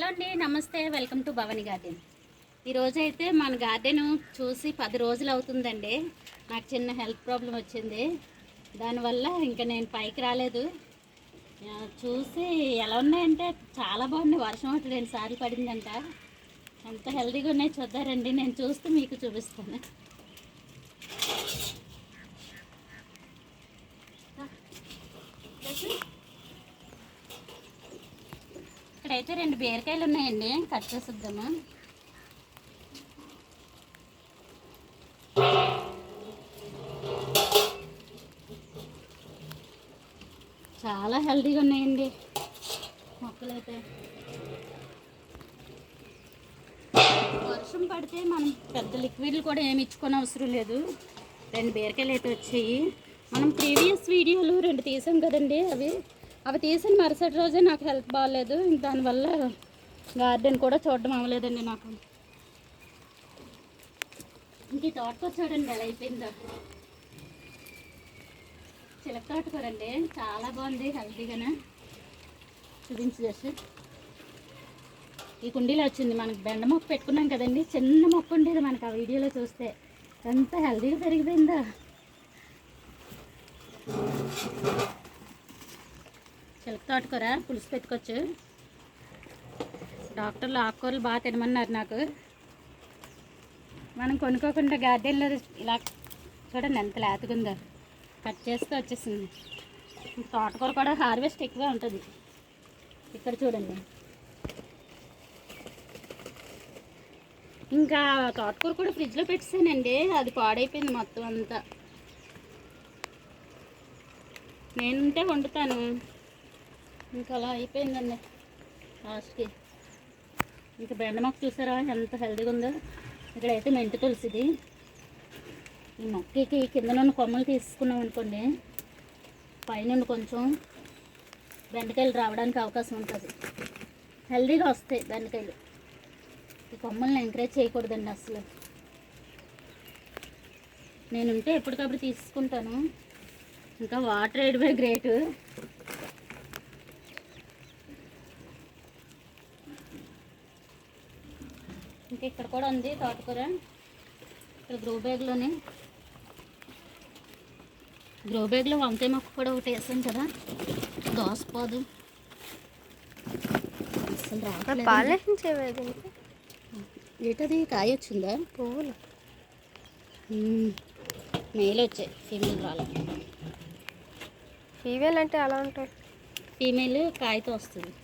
Hello అండి నమస్తే. Welcome to Bhavani garden. ఈరోజు అయితే మన గార్డెన్ చూసి పది రోజులు అవుతుందండి. నాకు చిన్న హెల్త్ ప్రాబ్లం వచ్చింది. దానివల్ల ఇంకా నేను పైకి రాలేదు. చూసి ఎలా ఉన్నాయంటే చాలా బాగున్నాయి. వర్షం ఒకటి రెండు సార్లు పడిందంట. ఎంత హెల్తీగా ఉన్నాయి చూద్దారండి. నేను చూస్తూ మీకు చూపిస్తాను. ఇక్కడైతే రెండు బీరకాయలు ఉన్నాయండి. కట్ చేసిద్దాము? చాలా హెల్దీగా ఉన్నాయండి మొక్కలైతే. వర్షం పడితే మనం పెద్ద లిక్విడ్లు కూడా ఏమి ఇచ్చుకోని అవసరం లేదు. రెండు బీరకాయలు అయితే వచ్చాయి. మనం ప్రీవియస్ వీడియోలు రెండు తీసాం కదండి అవి. అవి తీసిన మరుసటి రోజే నాకు హెల్త్ బాగాలేదు. ఇంక దానివల్ల గార్డెన్ కూడా చూడడం అవ్వలేదండి నాకు. ఇంక ఈ తోటకూర చూడండి ఎలా అయిపోయిందో చిలక తోటకూర అండి చాలా బాగుంది హెల్తీగానే. చూపించి చేసి ఈ కుండీలో వచ్చింది మనకి బెండ మొక్క పెట్టుకున్నాం కదండి చిన్న మొక్క ఉండేది మనకు ఆ వీడియోలో చూస్తే. ఎంత హెల్తీగా పెరిగిపోయిందో. చిలక తోటకూర పులుసు పెట్టుకోవచ్చు. డాక్టర్లు ఆకుకూరలు బాగా తినమన్నారు నాకు. మనం కొనుక్కోకుండా గార్డెన్లో ఇలా చూడండి ఎంత లేతగుందో. కట్ చేస్తే వచ్చేసింది. తోటకూర కూడా హార్వెస్ట్ ఎక్కువ ఉంటుంది. ఇక్కడ చూడండి. ఇంకా తోటకూర కూడా ఫ్రిడ్జ్లో పెట్టేసానండి. అది పాడైపోయింది మొత్తం అంతా. నేనుంటే వండుతాను. ఇంకా అలా అయిపోయిందండి. లాస్ట్కి. ఇంకా బెండ మొక్క చూసారా? ఎంత హెల్దీగా ఉందో. ఇక్కడైతే మెంతి తులసిది. ఈ మొక్కకి కింద కొమ్మలు తీసుకున్నాం అనుకోండి పైన కొంచెం బెండకాయలు రావడానికి అవకాశం ఉంటుంది. హెల్దీగా వస్తాయి బెండకాయలు. ఈ కొమ్మల్ని ఎంకరేజ్ చేయకూడదండి అసలు. నేనుంటే ఎప్పటికప్పుడు తీసుకుంటాను. ఇంకా వాటర్ వేయడమే గ్రేటు ఇంకా ఇక్కడ కూడా ఉంది తోటకూర. ఇక్కడ గ్రో బ్యాగ్లోనే. గ్రో బ్యాగ్లో వంకాయ మొక్క కూడా ఒకటి వేసాం కదా. దోసపాదు అసలు రావట్లేదు. పాలేసించేవేది ఏంటది? కాయ వచ్చిందా? పువ్వులు. మేలు వచ్చాయి. ఫీమేల్ రాలే. ఫీమేల్ అంటే అలా ఉంటాయి ఫీమేల్ కాయతో వస్తుంది.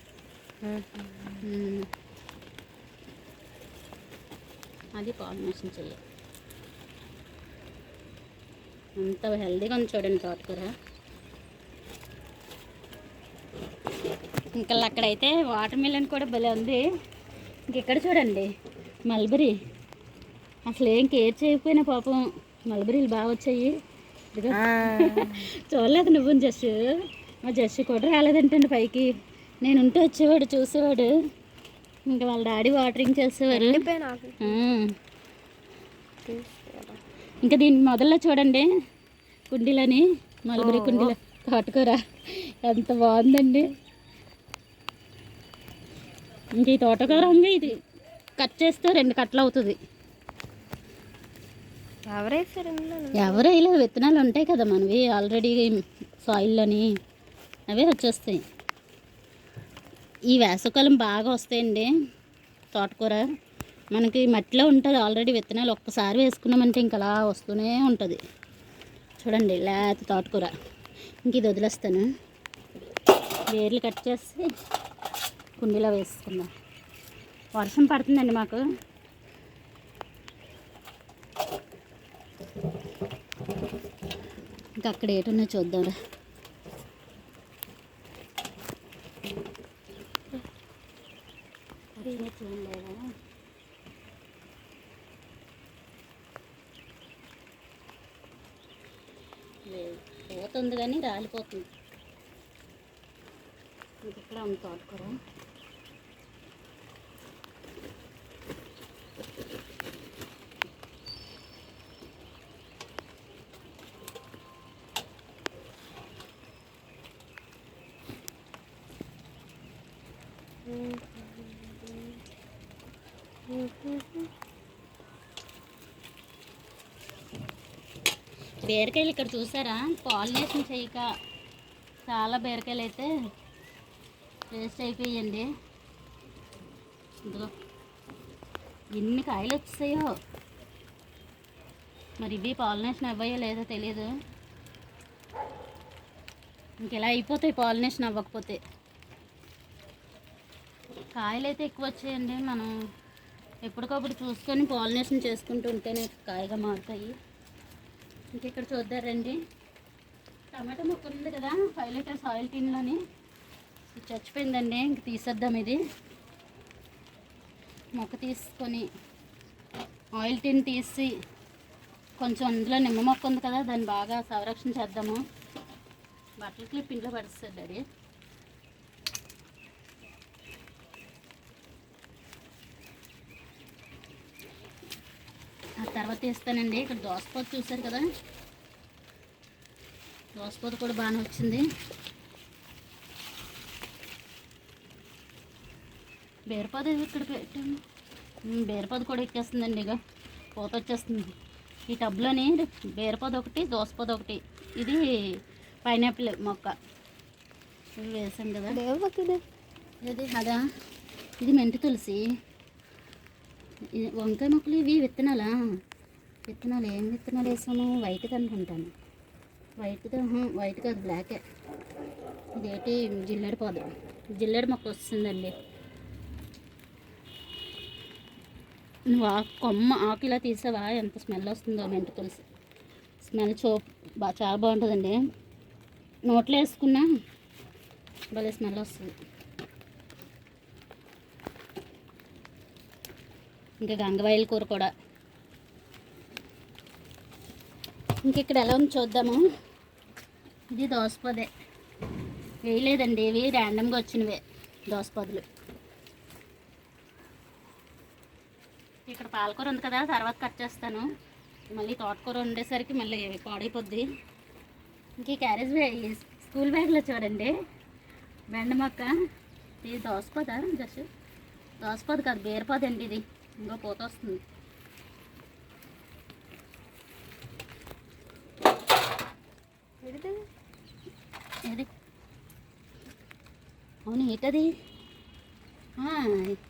అది పాలినేషన్ చెయ్యాలి అంత హెల్దీగా ఉంది చూడండి తోటకూర. ఇంకా అక్కడైతే వాటర్ మిలన్ కూడా భలే ఉంది. ఇంకెక్కడ చూడండి మల్బరీ అసలు ఏం కేర్ చేయకపోయినా పాపం మల్బరీలు బాగా వచ్చాయి. చూడలేదు నువ్వు జస్ మా జస్ కూడా రాలేదంటండి పైకి. నేను ఉంటే వచ్చేవాడు చూసేవాడు. ఇంకా వాళ్ళ డాడీ వాటరింగ్ చేసేవారు. ఇంకా దీని మొదల్లో చూడండి కుండీలని మల్బరీ కుండీల తోటకూర ఎంత బాగుందండి. ఇంక ఈ తోటకూర ఉంది ఇది కట్ చేస్తే రెండు కట్టలు అవుతుంది. ఎవరు ఇలా విత్తనాలు ఉంటాయి కదా మనవి ఆల్రెడీ సాయిల్లోని అవే వచ్చేస్తాయి. ఈ వేసవకాలం బాగా వస్తాయండి. తోటకూర. మనకి మట్టిలో ఉంటుంది ఆల్రెడీ విత్తనాలు ఒక్కసారి వేసుకున్నామంటే ఇంకా అలా వస్తూనే ఉంటుంది. చూడండి లేత తోటకూర. ఇంక ఇది వదిలేస్తాను. వేర్లు కట్ చేసి కుండీలో వేసుకుందాం. వర్షం పడుతుందండి మాకు. ఇంకా అక్కడ ఏటున్నా చూద్దాంరా చూడలేదా లేదు పోతుంది కానీ రాలిపోతుంది. ఇంక ఇక్కడ ఉంది తోటకూర. బీరకాయలు ఇక్కడ చూసారా? పాలినేషన్ చేయక చాలా బీరకాయలు అయితే వేస్ట్ అయిపోయాయండి. ఇందులో ఎన్ని కాయలు వచ్చాయో. మరి ఇవి పాలినేషన్ అవ్వాయో లేదో తెలియదు ఇంకెలా అయిపోతాయి పాలినేషన్ అవ్వకపోతే. కాయలు అయితే ఎక్కువ వచ్చాయండి. మనం ఎప్పటికప్పుడు చూసుకొని పాలినేషన్ చేసుకుంటూ ఉంటేనే కాయగా మారుతాయి. ఇక్కడ చూద్దారండి? టమాటా మొక్క ఉంది కదా ఫైవ్ లీటర్స్ ఆయిల్ టిన్లోని చచ్చిపోయిందండి ఇంక తీసేద్దాం ఇది. మొక్క తీసుకొని ఆయిల్ టిన్ తీసి కొంచెం అందులో నిమ్మ మొక్క ఉంది కదా దాన్ని బాగా సంరక్షణ చేద్దాము. బట్టల క్లిప్ ఇంట్లో పడుస్తుంది డాడీ ఆ తర్వాత తీస్తానండి ఇక్కడ దోసపోత చూసారు కదా? దోసపోత కూడా బాగానే వచ్చింది. బేరపాద ఇక్కడ పెట్టాము. బేరపాద కూడా ఎక్కేస్తుందండి ఇక పూత వచ్చేస్తుంది. ఈ టబ్లోని బేరపాద ఒకటి దోసపోద ఒకటి. ఇది పైనాపిల్ మొక్క. ఇవి వేసాం కదా? ఇది అదా? ఇది మెంతి తులసి. వంకాయ మొక్కలు ఇవి విత్తనాలా? విత్తనాలు ఏం విత్తనాలు వేసాము? వైట్ది అనుకుంటాను వైట్ వైట్ కాదు బ్లాకే ఇదేంటి? జిల్లెడు పొద. జిల్లెడు మొక్క వస్తుందండి. నువ్వు ఆ కొమ్మ ఆకు ఇలా తీసావా? ఎంత స్మెల్ వస్తుందో మెంతి తులసి స్మెల్ చో బా చాలా బాగుంటుందండి. నోట్లో వేసుకున్నా భలే స్మెల్ వస్తుంది. ఇంకా గంగవాయిల కూర కూడా. ఇంక ఇక్కడ ఎలా ఉంది చూద్దాము. ఇది దోసపొదే. వేయలేదండి ఇవి ర్యాండమ్గా వచ్చినవే దోసపదులు. ఇక్కడ పాలకూర ఉంది కదా తర్వాత కట్ చేస్తాను. మళ్ళీ తోటకూర ఉండేసరికి మళ్ళీ పాడైపోద్ది. ఇంక ఈ క్యారేజ్ బ్యాగ్ స్కూల్ బ్యాగ్లో చూడండి. బెండ మొక్క ఇది దోసపోద జస్ట్ దోసపోదు కాదు బీరపోద అండి ఇది. ఇంకా పూత వస్తుంది ఏది అవును ఏంటది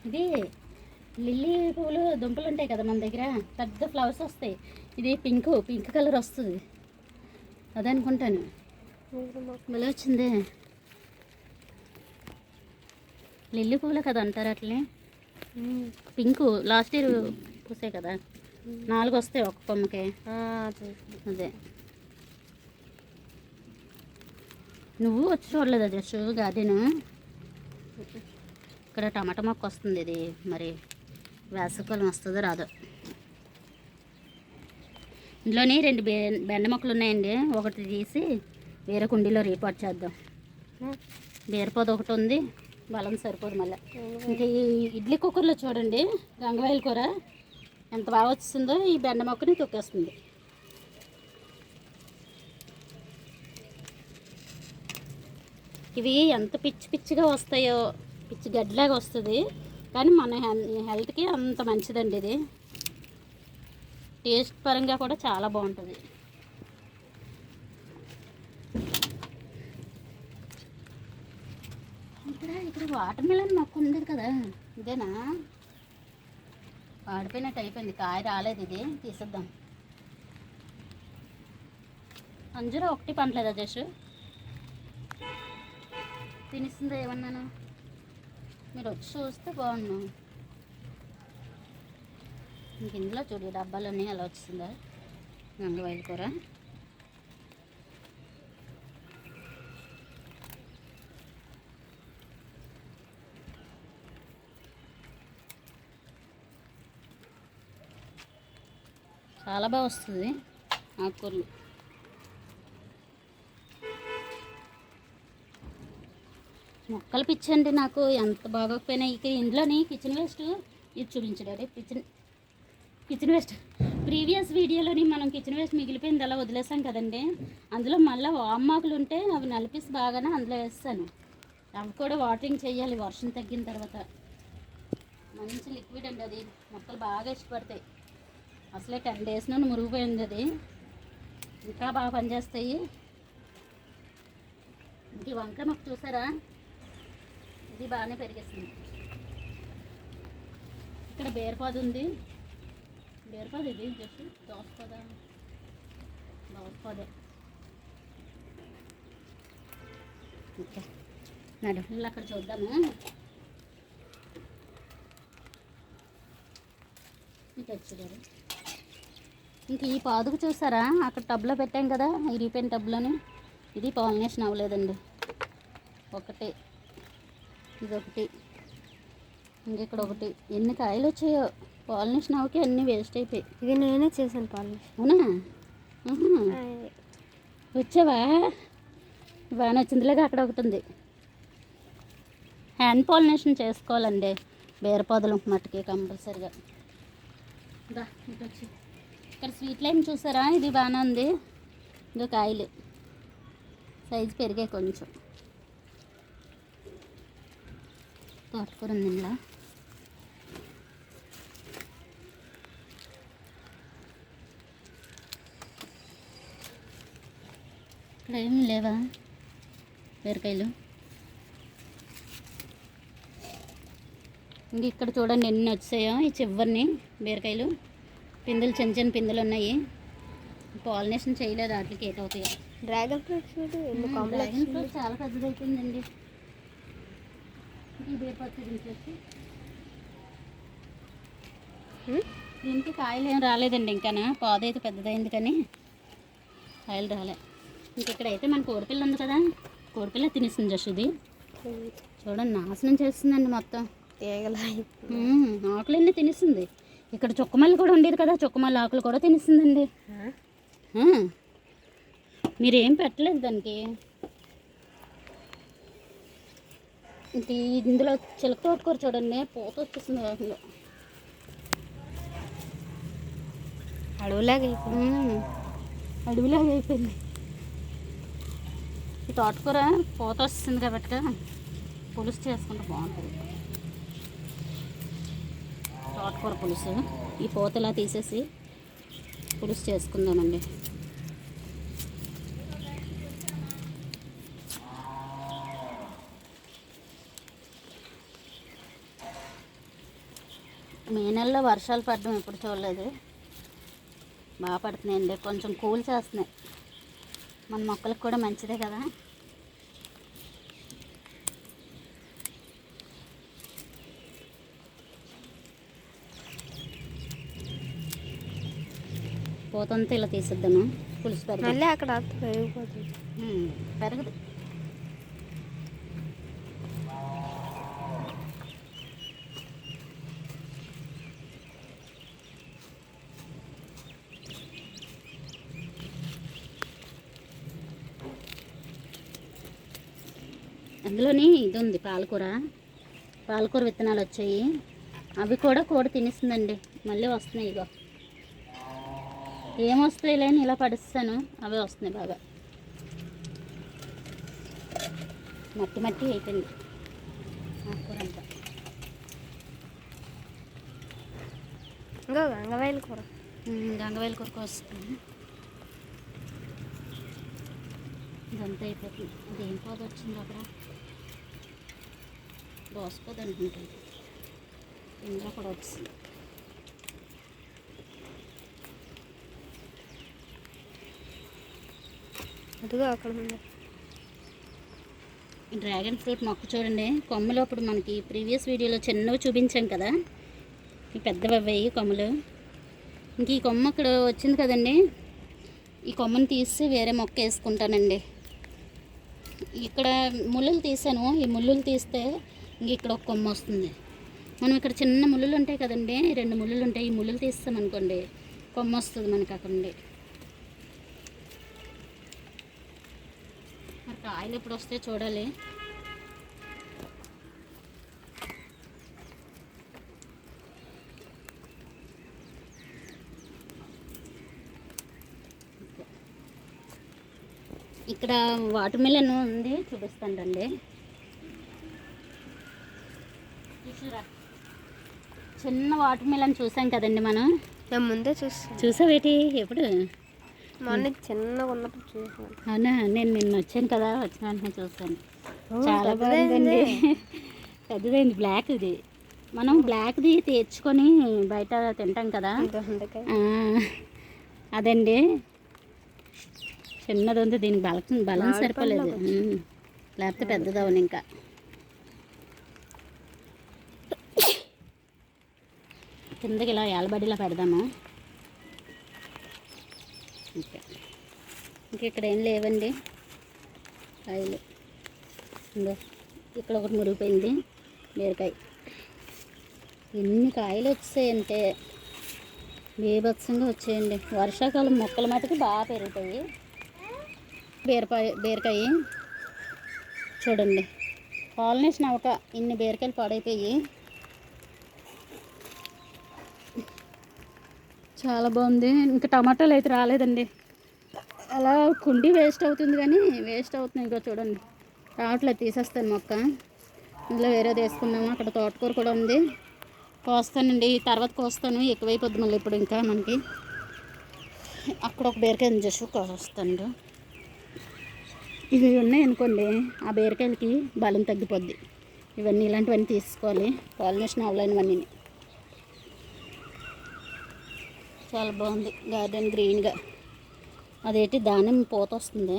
ఇది లిల్లీ పువ్వులు దుంపలు ఉంటాయి కదా మన దగ్గర. పెద్ద ఫ్లవర్స్ వస్తాయి. ఇది పింక్ పింక్ కలర్ వస్తుంది. అదనుకుంటాను. అనుకుంటాను మొక్క భలే వచ్చిందే. లిల్లీ పువ్వులు కదా అంటారు అట్లే. పింక్ లాస్ట్ ఇయర్ పూసాయి కదా. నాలుగు వస్తాయి ఒక కొమ్మకి. అదే. నువ్వు వచ్చి చూడలేదా జస్ట్ గార్డెన్. ఇక్కడ టమాటా మొక్క వస్తుంది ఇది మరి వేసవికాలం వస్తుందో రాదో. ఇందులోని రెండు బె బెండ మొక్కలు ఉన్నాయండి ఒకటి తీసి వేరే కుండీలో రీపాట్ చేద్దాం. బీరపోద ఒకటి ఉంది బలం సరిపోదు మళ్ళీ. ఇంకా ఈ ఇడ్లీ కుక్కర్లో చూడండి గంగవాయిల కూర ఎంత బాగా వచ్చిందో ఈ బెండ మొక్కని తొక్కేస్తుంది. ఇవి ఎంత పిచ్చి పిచ్చిగా వస్తాయో పిచ్చి గడ్డలాగా వస్తుంది. కానీ మన హెల్- హెల్త్కి అంత మంచిదండి ఇది. టేస్ట్ పరంగా కూడా చాలా బాగుంటుంది. ఇక్కడ వాటర్ మిలన్ మొక్క ఉంది కదా. ఇదేనా? వాడిపోయినట్టు అయిపోయింది. కాయ రాలేదు ఇది. తీసేద్దాం. అంజూరా ఒకటి పండలేదా జస్ట్ తినిస్తుందా ఏమన్నాను? మీరు వచ్చి చూస్తే బాగున్నాను ఇంక ఇందులో చూడు డబ్బాలన్నీ ఎలా వచ్చిందా గంగవాయిల కూర. చాలా బాగా వస్తుంది ఆకుకూరలు. మొక్కలు పిచ్చండి నాకు ఎంత బాగోకపోయినా ఇక ఇంట్లోని కిచెన్ వేస్ట్ ఇది చూపించడాడు కిచెన్ కిచెన్ వేస్ట్ ప్రీవియస్ వీడియోలోని మనం కిచెన్ వేస్ట్ మిగిలిపోయింది అలా వదిలేసాం కదండి. అందులో మళ్ళీ వామ్మాకులు ఉంటే అవి నలిపిస్తే బాగానే అందులో వేస్తాను. అవి కూడా వాటరింగ్ చేయాలి. వర్షం తగ్గిన తర్వాత. మంచి లిక్విడ్ అండి అది. మొక్కలు బాగా ఇష్టపడతాయి. అసలే టెన్ డేస్ నుండి మురిగిపోయింది అది. ఇంకా బాగా పనిచేస్తాయి. ఇంక ఈ వంకాయ మాకు చూసారా? ఇది బాగానే పెరిగేస్తుంది ఇక్కడ బేరపాద ఉంది. బేరపాద ఇది జస్ట్ దోసపాద? దోసపాదే. ఓకే. నడు అక్కడ చూద్దాము? ఇటు వచ్చారు ఇంక ఈ పాదుకు చూసారా? అక్కడ టబ్లో పెట్టాం కదా ఇరిగిపోయిన టబ్లోని. ఇది పాలినేషన్ అవ్వలేదండి. ఒకటి. ఇదొకటి. ఇంక ఇక్కడ ఒకటి. ఎన్ని కాయలు వచ్చాయో? పాలినేషన్ అవ్వకి అన్నీ వేస్ట్ అయిపోయి ఇది నేనే చేశాను పాలు అవునా. వచ్చావా? బాగానే వచ్చిందిలాగా అక్కడ ఒకటి ఉంది. హ్యాండ్ పాలినేషన్ చేసుకోవాలండి. బీరపొదలు మట్టుకి కంపల్సరిగా. దా ఇటు వచ్చి. ఇక్కడ స్వీట్ లైమ్ చూసారా? ఇది బాగానే ఉంది. ఇంకా కాయలు. సైజు పెరిగాయి కొంచెం. తోటకూర ఉంది ఇలా ఇక్కడ ఏమి లేవా? బీరకాయలు. ఇంక ఇక్కడ చూడండి ఎన్ని వచ్చాయో ఈ చివరిని బీరకాయలు. పిందెలు చిన్న చిన్న పిందెలు ఉన్నాయి. పాలినేషన్ చేయలేదు వాటికి ఏట్ అవుతాయి డ్రాగన్ ఫ్రూట్స్ డ్రాగన్ ఫ్రూట్ చాలా పెద్దదైపోయిందండి. ఈ బీరపత్తి దించేసి దీనికి కాయలు ఏం రాలేదండి ఇంకానా? పాదు అయితే పెద్దదైంది కానీ కాయలు రాలే. ఇంక ఇక్కడైతే మన కోడిపిల్ల ఉంది కదా. కోడిపిల్ల తినేసింది జస్ట్ ఇది చూడండి నాశనం చేస్తుందండి మొత్తం. తీగల. ఆకులన్నీ తినేసింది. ఇక్కడ చుక్కమల్లి కూడా ఉండేది కదా చుక్కమల్లి ఆకులు కూడా తినేసిందండి ఆ. మీరేం పెట్టలేదు దానికి? ఇందులో చిలక తోటకూర చూడండి పూత వచ్చేసింది వాటిలో అడవులాగా అయిపోయింది. అడవిలాగా అయిపోయింది ఈ తోటకూర పూత వస్తుంది కాబట్టి పులుసు చేసుకుంటే బాగుంటుంది. తోటకూర పులుసు. ఈ పూత తీసేసి పులుసు చేసుకుందామండి. మే నెలలో వర్షాలు పడడం ఎప్పుడు చూడలేదు. బాగా పడుతున్నాయండి. కొంచెం కూల్ చేస్తున్నాయి. మన మొక్కలకు కూడా మంచిదే కదా. పోతంతా ఇలా తీసేద్దాము పులుసు పెరగదు మళ్ళీ అక్కడ పెరిగిపోతుంది. పెరగదు. అందులోని ఇది ఉంది పాలకూర. పాలకూర విత్తనాలు వచ్చాయి. అవి కూడా కూడ తినేస్తుందండి. మళ్ళీ వస్తున్నాయి ఇగో. ఏమొస్తాయి లేని ఇలా పడిస్తాను. అవే వస్తున్నాయి బాగా. మట్టి మట్టి అయిపోయింది. ఆకుకూర అంతా. ఇంకా గంగవాయల కూర. ఉమ్, గంగవేల కూరకు వస్తుంది ఇదంతా అయిపోతుంది. అది ఏం పోదు వచ్చింది అక్కడ? దోసపోదు అనుకుంటుంది ఇందులో కూడా వచ్చింది. అదిగో అక్కడ ఉంది. డ్రాగన్ ఫ్రూట్ మొక్క చూడండి. కొమ్మలు అప్పుడు మనకి ప్రీవియస్ వీడియోలో చిన్నవి చూపించాం కదా. ఈ పెద్దవి అవ్వాయి కొమ్మలు. ఇంక ఈ కొమ్మ ఇక్కడ వచ్చింది కదండి. ఈ కొమ్మను తీసి వేరే మొక్క వేసుకుంటానండి. ఇక్కడ ముళ్ళులు తీసాను. ఈ ముళ్ళులు తీస్తే ఇంక ఇక్కడ ఒక కొమ్మ వస్తుంది. మనం ఇక్కడ చిన్న ముళ్ళులు ఉంటాయి కదండి. రెండు ముళ్ళులు ఉంటాయి. ఈ ముళ్ళులు తీస్తాం అనుకోండి కొమ్మ వస్తుంది మనకి అక్కడ నుండి మరి కాయలు ఎప్పుడు వస్తే చూడాలి. ఇక్కడ వాటర్ మిలన్ ఉంది చూపిస్తాను రండి. చూసారా చిన్న వాటర్ మిలన్ చూసాం కదండి మనం. ముందే చూస్తాను చూసావేటి? ఎప్పుడు? మొన్న చిన్నగా ఉన్నప్పుడు చూసాను అవునా? నేను నిన్న వచ్చాను కదా వచ్చిన వెంటనే చూసాను చాలా. బాగుందండి. పెద్దదైంది. బ్లాక్ ఇది మనం బ్లాక్ది తెచ్చుకొని బయట తింటాం కదా. అదండి. చిన్నది ఉంది దీనికి బలం బలం సరిపోలేదు. లేకపోతే పెద్దది అవును ఇంకా. కిందకి ఇలా ఏలబడిలా పెడదాము? ఇంకా. ఇంక ఇక్కడ ఏం లేవండి. కాయలు. ఇందో ఇక్కడ ఒకటి మురిగిపోయింది. బీరకాయ. ఎన్ని కాయలు వచ్చాయంటే బీభత్సంగా వచ్చాయండి. వర్షాకాలం మొక్కల మటుకు బాగా పెరుగుతాయి. బీరకాయ బీరకాయ. చూడండి. పాలనేసిన అవక ఇన్ని బీరకాయలు పాడైపోయి చాలా బాగుంది. ఇంకా టమాటాలు అయితే రాలేదండి. అలా కుండి వేస్ట్ అవుతుంది కానీ వేస్ట్ అవుతుంది ఇంకో చూడండి. రావట్లేదు తీసేస్తాను మొక్క. ఇందులో వేరేది వేసుకుందాము. అక్కడ తోటకూర కూడా ఉంది. కోస్తానండి. తర్వాత కోస్తాను. ఎక్కువైపోద్ది మళ్ళీ ఇప్పుడు ఇంకా మనకి. అక్కడ ఒక బీరకాయ చేసి కోస్తాను. ఇవి ఉన్నాయి అనుకోండి. ఆ బీరకాయలకి బలం తగ్గిపోద్ది. ఇవన్నీ ఇలాంటివన్నీ తీసుకోవాలి. పాలినేషన్ అవలేనివన్నీ చాలా బాగుంది. గార్డెన్ గ్రీన్గా. అదేంటి దానిమ్మ పూత వస్తుంది?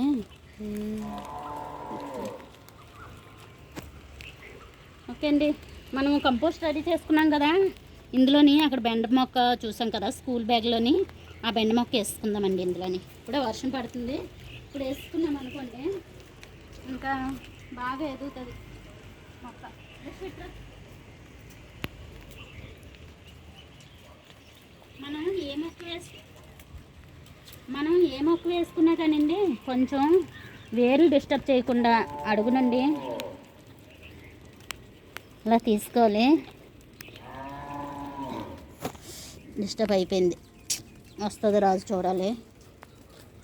ఓకే అండి. మనం కంపోస్ట్ రెడీ చేసుకున్నాం కదా. ఇందులోని అక్కడ బెండ మొక్క చూసాం కదా స్కూల్ బ్యాగ్లోని. ఆ బెండ మొక్క వేసుకుందామండి ఇందులోని. ఇప్పుడే వర్షం పడుతుంది. ఇప్పుడు వేసుకున్నాం అనుకోండి. ఇంకా బాగా ఎదుగుతుంది మొక్క. మనం ఏ మొక్క వేసుకు మనం ఏ మొక్క వేసుకున్నా కానండి కొంచెం వేరు డిస్టర్బ్ చేయకుండా అడుగునండి. అలా తీసుకోవాలి. డిస్టర్బ్ అయిపోయింది. వస్తుంది రాజు చూడాలి.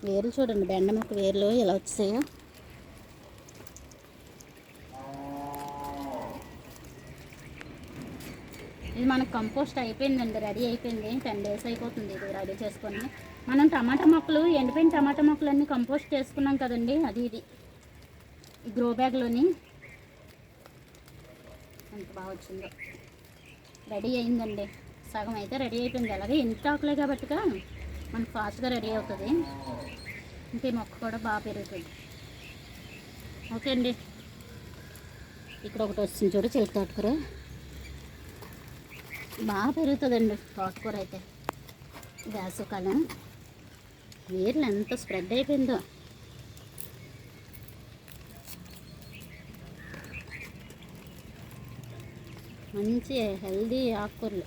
వేర్లు చూడండి బెండ మొక్క వేర్లు ఇలా వచ్చాయో. ఇది మనకు కంపోస్ట్ అయిపోయిందండి రెడీ అయిపోయింది. టెన్ డేస్ అయిపోతుంది ఇది రెడీ చేసుకొని. మనం టమాటా మొక్కలు ఎండిపోయిన టమాటా మొక్కలు అన్నీ కంపోస్ట్ చేసుకున్నాం కదండి అది ఇది. గ్రో బ్యాగ్లోని. ఎంత బాగా వచ్చిందో. రెడీ అయిందండి. సగం అయితే రెడీ అయిపోయింది. అలాగే ఇంత ఆకులే కాబట్టిగా మనకు ఫాస్ట్గా రెడీ అవుతుంది. ఇంకా ఈ మొక్క కూడా బాగా పెరుగుతుంది. ఓకే అండి. ఇక్కడ ఒకటి వస్తుంది చూడు చిలక తోటకూర. బాగా పెరుగుతుందండి తోటకూర అయితే. వేసవకాలం. వేర్లు ఎంత స్ప్రెడ్ అయిపోయిందో. మంచి హెల్దీ ఆకుకూరలు.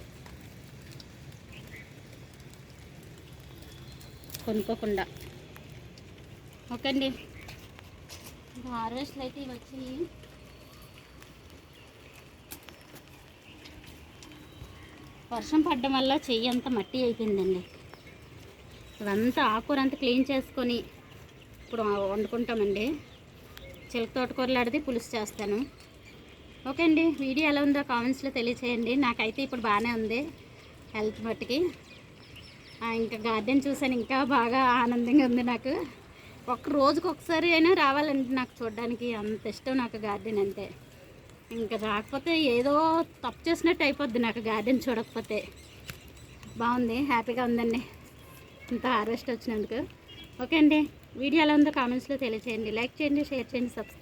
కొనుక్కోకుండా. ఓకే అండి. హార్వెస్ట్లు అయితే ఇవి వచ్చినాయి. వర్షం పడడం వల్ల చెయ్యి అంతా మట్టి అయిపోయిందండి. ఇవంతా ఆకుకూర అంతా క్లీన్ చేసుకొని ఇప్పుడు వండుకుంటామండి. చిలక తోటకూరలాడితే పులుసు చేస్తాను. ఓకే అండి వీడియో ఎలా ఉందో కామెంట్స్లో తెలియచేయండి. నాకైతే ఇప్పుడు బాగానే ఉంది హెల్త్ మట్టుకి. ఇంకా గార్డెన్ చూసాను ఇంకా బాగా ఆనందంగా ఉంది నాకు. ఒక రోజుకి ఒకసారి అయినా రావాలండి నాకు చూడడానికి. అంత ఇష్టం నాకు గార్డెన్ అంటే. ఇంకా రాకపోతే ఏదో తప్పు చేసినట్టు అయిపోద్ది నాకు గార్డెన్ చూడకపోతే. బాగుంది హ్యాపీగా ఉందండి. ఇంత హార్వెస్ట్ వచ్చినందుకు. ఓకే అండి వీడియో ఎలా ఉందో కామెంట్స్లో తెలియచేయండి. లైక్ చేయండి షేర్ చేయండి సబ్స్క్రైబ్